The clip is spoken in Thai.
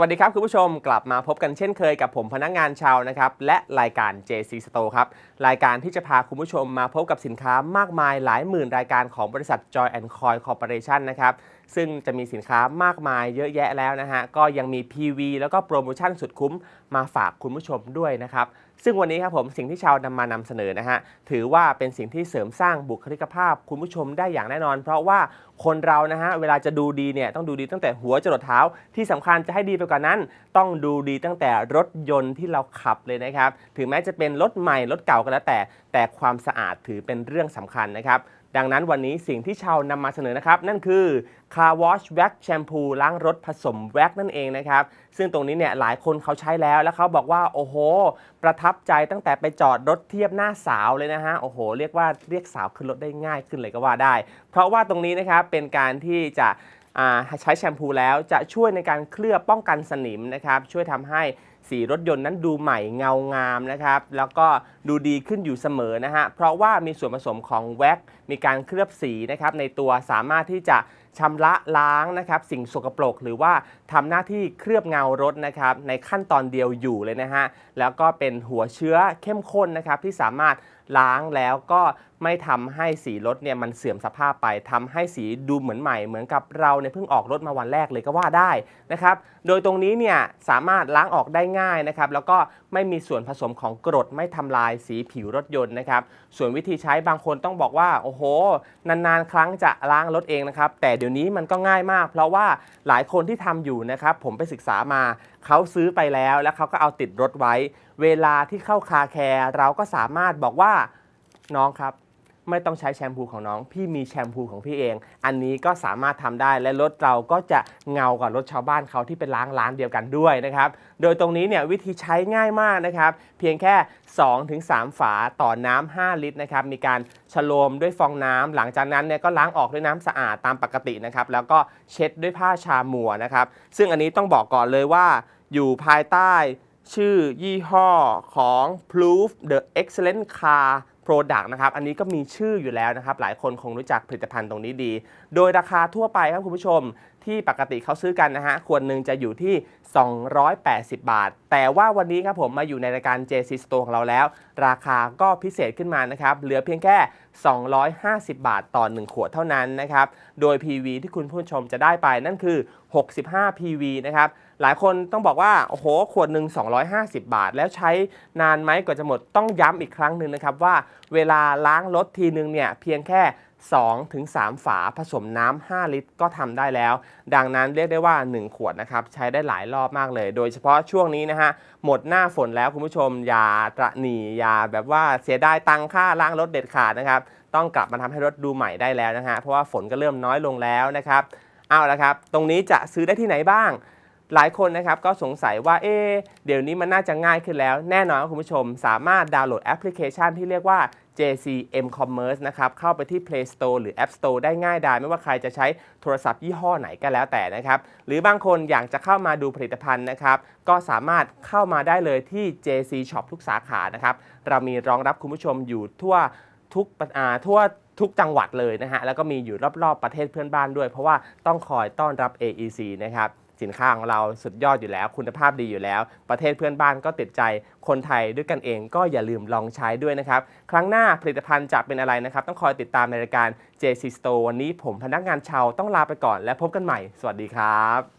วัสดีครับคุณผู้ชมกลับมาพบกันเช่นเคยกับผมพนักงานชาวนะครับ และรายการ JC Store ครับ รายการที่จะพาคุณผู้ชมมาพบกับสินค้ามากมายหลายหมื่นรายการของบริษัท Joy and Coy Corporation นะครับ ซึ่งจะมีสินค้ามากมายเยอะแยะแล้วนะฮะ ก็ยังมี PV แล้วก็โปรโมชั่นสุดคุ้มมาฝากคุณผู้ชมด้วยนะครับ ซึ่งวันนี้ครับผมสิ่งที่ชาวนำมานำเสนอนะฮะถือว่าเป็นสิ่งที่เสริมสร้างบุคลิกภาพคุณผู้ชมได้อย่างแน่นอน เพราะว่าคนเรานะฮะเวลาจะดูดีเนี่ยต้องดูดีตั้งแต่หัวจรดเท้า ที่สำคัญจะให้ดีไปกว่านั้น ต้องดูดีตั้งแต่รถยนต์ที่เราขับเลยนะครับถึงแม้จะเป็นรถใหม่รถเก่าก็แล้วแต่ แต่ความสะอาดถือเป็นเรื่องสำคัญนะครับ ดังนั้นวันนี้สิ่งที่ชาวนำมาเสนอนะครับ นั่นคือ Car Wash Wax Shampoo ล้างรถผสมแว็กนั่นเองนะครับ ซึ่งตรงนี้เนี่ยหลายคนเขาใช้แล้วแล้วเขาบอกว่า โอ้โห ประทับใจตั้งแต่ไปจอดรถเทียบหน้าสาวเลยนะฮะ โอ้โห เรียกว่าเรียกสาวขึ้นรถได้ง่ายขึ้นเลยก็ว่าได้ เพราะว่าตรงนี้นะครับเป็นการที่จะใช้แชมพูแล้วจะช่วยในการเคลือบป้องกันสนิมนะครับช่วยทำให้ สีรถยนต์นั้นดูใหม่เงางามนะครับ แล้วก็ดูดีขึ้นอยู่เสมอนะฮะ เพราะว่ามีส่วนผสมของแว็ก มีการเคลือบสีนะครับในตัวสามารถที่จะ ชำระล้างนะครับสิ่งสกปรก หรือว่าทำหน้าที่เคลือบเงารถนะครับในขั้นตอนเดียวอยู่เลยนะฮะแล้วก็เป็นหัวเชื้อเข้มข้นนะครับที่สามารถล้างแล้วก็ไม่ทำให้สีรถเนี่ยมันเสื่อมสภาพไปทำให้สีดูเหมือนใหม่ เหมือนกับเราเนี่ยเพิ่งออกรถมาวันแรกเลยก็ว่าได้นะครับ โดยตรงนี้เนี่ยสามารถล้างออกได้ง่ายนะครับ แล้วก็ไม่มีส่วนผสมของกรดไม่ทำลายสีผิวรถยนต์นะครับ ส่วนวิธีใช้บางคนต้องบอกว่าโอ้โห นานๆ ครั้งจะล้างรถเองนะครับ แต่เดี๋ยวนี้มันก็ง่ายมาก เพราะว่าหลายคนที่ทำอยู่นะครับ ผมไปศึกษามาเขาซื้อไปแล้ว แล้วเขาก็เอาติดรถไว้ เวลาที่เข้าคาแคร์เราก็สามารถบอกว่าน้องครับ ไม่ต้องใช้แชมพูของน้อง พี่มีแชมพูของพี่เอง อันนี้ก็สามารถทำได้และรถเราก็จะเงากว่ารถชาวบ้านเขาที่เป็นล้างร้านเดียวกันด้วยนะครับ โดยตรงนี้เนี่ยวิธีใช้ง่ายมากนะครับ เพียงแค่ 2-3 ฝาต่อน้ำ5ลิตรนะครับ มีการฉโลมด้วยฟองน้ำหลังจากนั้นเนี่ยก็ล้างออกด้วยน้ำสะอาดตามปกตินะครับ แล้วก็เช็ดด้วยผ้าชาหมัวนะครับ ซึ่งอันนี้ต้องบอกก่อนเลยว่าอยู่ภายใต้ชื่อยี่ห้อของ Proof the Excellent Car Product นะครับ อันนี้ก็มีชื่ออยู่แล้วนะครับ หลายคนคงรู้จักผลิตภัณฑ์ตรงนี้ดี โดยราคาทั่วไปครับคุณผู้ชม ที่ปกติเขาซื้อกันนะฮะขวดหนึ่งจะอยู่ที่ 280 บาท แต่ว่าวันนี้ครับผมมาอยู่ในรายการ JC Store ของเราแล้ว ราคาก็พิเศษขึ้นมานะครับ เหลือเพียงแค่ 250 บาทต่อ 1 ขวดเท่านั้นนะครับ โดย PV ที่คุณผู้ชมจะได้ไปนั่นคือ 65 PV นะครับหลายคนต้องบอกว่า โอ้โห ขวดหนึ่ง250 บาท แล้วใช้นานไหมกว่าจะหมดต้องย้ำอีกครั้งหนึ่งนะครับว่าเวลาล้างรถทีนึงเนี่ยเพียงแค่ 2-3ถึง3ฝาผสมน้ำ5ลิตรก็ทำได้แล้ว ดังนั้นเรียกได้ว่า 1 ขวดนะครับใช้ได้หลายรอบมากเลย โดยเฉพาะช่วงนี้นะฮะหมดหน้าฝนแล้วคุณผู้ชมอย่าตระหนี่อย่าแบบว่าเสียดายตังค่าล้างรถเด็ดขาดนะครับต้องกลับมาทำให้รถดูใหม่ได้แล้วนะฮะเพราะว่าฝนก็เริ่มน้อยลงแล้วนะครับเอาละครับ ตรงนี้จะซื้อได้ที่ไหนบ้าง หลายคนนะครับก็สงสัยว่าเอ๊เดี๋ยวนี้มันน่าจะง่ายขึ้นแล้ว แน่นอนคุณผู้ชมสามารถดาวน์โหลดแอปพลิเคชันที่เรียกว่า JCM Commerce นะครับเข้าไปที่ Play Store หรือ App Store ได้ง่ายดายไม่ว่าใครจะใช้โทรศัพท์ยี่ห้อไหนก็แล้วแต่นะครับ หรือบางคนอยากจะเข้ามาดูผลิตภัณฑ์นะครับ ก็สามารถเข้ามาได้เลยที่ JC Shop ทุกสาขานะครับ เรามีรองรับคุณผู้ชมอยู่ทั่วทุกอ่าทั่วทุกจังหวัดเลยนะฮะแล้วก็มีอยู่รอบๆประเทศเพื่อนบ้านด้วย เพราะว่าต้องคอยต้อนรับ AEC นะครับ สินค้าของเราสุดยอดอยู่แล้ว คุณภาพดีอยู่แล้ว ประเทศเพื่อนบ้านก็ติดใจคนไทยด้วยกันเองก็อย่าลืมลองใช้ด้วยนะครับ ครั้งหน้าผลิตภัณฑ์จะเป็นอะไรนะครับ ต้องคอยติดตามในรายการ JC Store วันนี้ผมพนักงานชาวต้องลาไปก่อนและพบกันใหม่ สวัสดีครับ